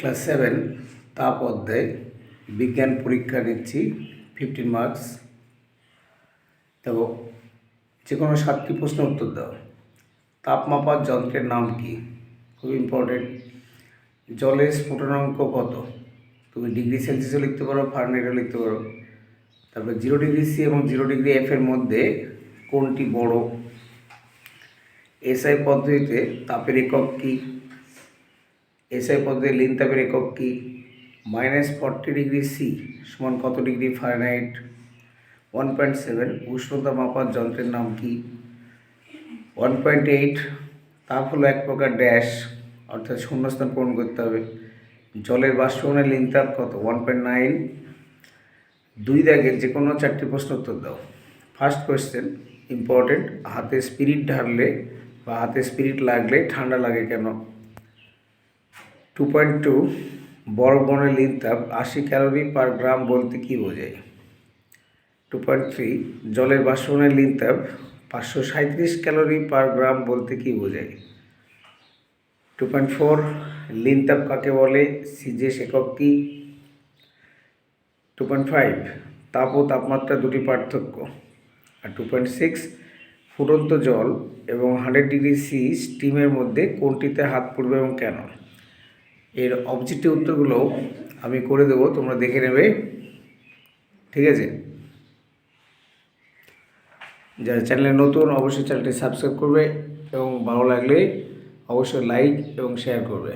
Class seven, তাপ অধ্যায়, বিজ্ঞান পরীক্ষা নিচ্ছি ফিফটিন মার্কস তো যে কোনো সাতটি প্রশ্ন উত্তর দাও। তাপমাপার যন্ত্রের নাম কি? খুব ইম্পর্টেন্ট জলের স্ফুটনাঙ্ক কত? তুমি ডিগ্রি সেলসিয়াসও লিখতে পারো, ফারেনহাইটও লিখতে পারো। তারপর জিরো ডিগ্রি সি এবং জিরো ডিগ্রি এফ এর মধ্যে কোনটি বড়? এসআই পদ্ধতিতে তাপের একক কী? এসআই পদ্ধতির লিন তাপের একক কি? মাইনাস ফর্টি ডিগ্রি সি সমান কত degree Fahrenheit? One point seven উষ্ণতা মাপার যন্ত্রের নাম কি? ওয়ান পয়েন্ট এইট তাপ হলো এক প্রকার ড্যাশ, অর্থাৎ শূন্যস্থান পূরণ করতে হবে। জলের বাষ্পীভবনের লিন তাপ কত? One point nine. দুই দাগের যে কোনো চারটি প্রশ্ন উত্তর দাও। ফার্স্ট কোয়েশ্চেন ইম্পর্টেন্ট হাতে স্পিরিট ঢাললে বা হাতে স্পিরিট লাগলে ঠান্ডা লাগে কেন? টু পয়েন্ট টু বনের লিন তাপ আশি ক্যালোরি পার গ্রাম বলতে কী বোঝায়? টু পয়েন্ট থ্রি জলের লিন তাপ পাঁচশো সাঁত্রিশ ক্যালোরি পার গ্রাম বলতে কী বোঝায়? টু পয়েন্ট ফোর লিন তাপ কাকে বলে? সিজেস একক কী? টু পয়েন্ট ফাইভ তাপ ও তাপমাত্রা দুটি পার্থক্য। আর টু পয়েন্ট সিক্স ফুটন্ত জল এবং হান্ড্রেড ডিগ্রি সি স্টিমের মধ্যে কোনটিতে হাত পড়বে এবং কেন? এর অবজেক্টিভ উত্তরগুলো আমি করে দেবো, তোমরা দেখে নেবে। ঠিক আছে? যারা চ্যানেলে নতুন, অবশ্যই চ্যানেলটি সাবস্ক্রাইব করবে এবং ভালো লাগলে অবশ্যই লাইক এবং শেয়ার করবে।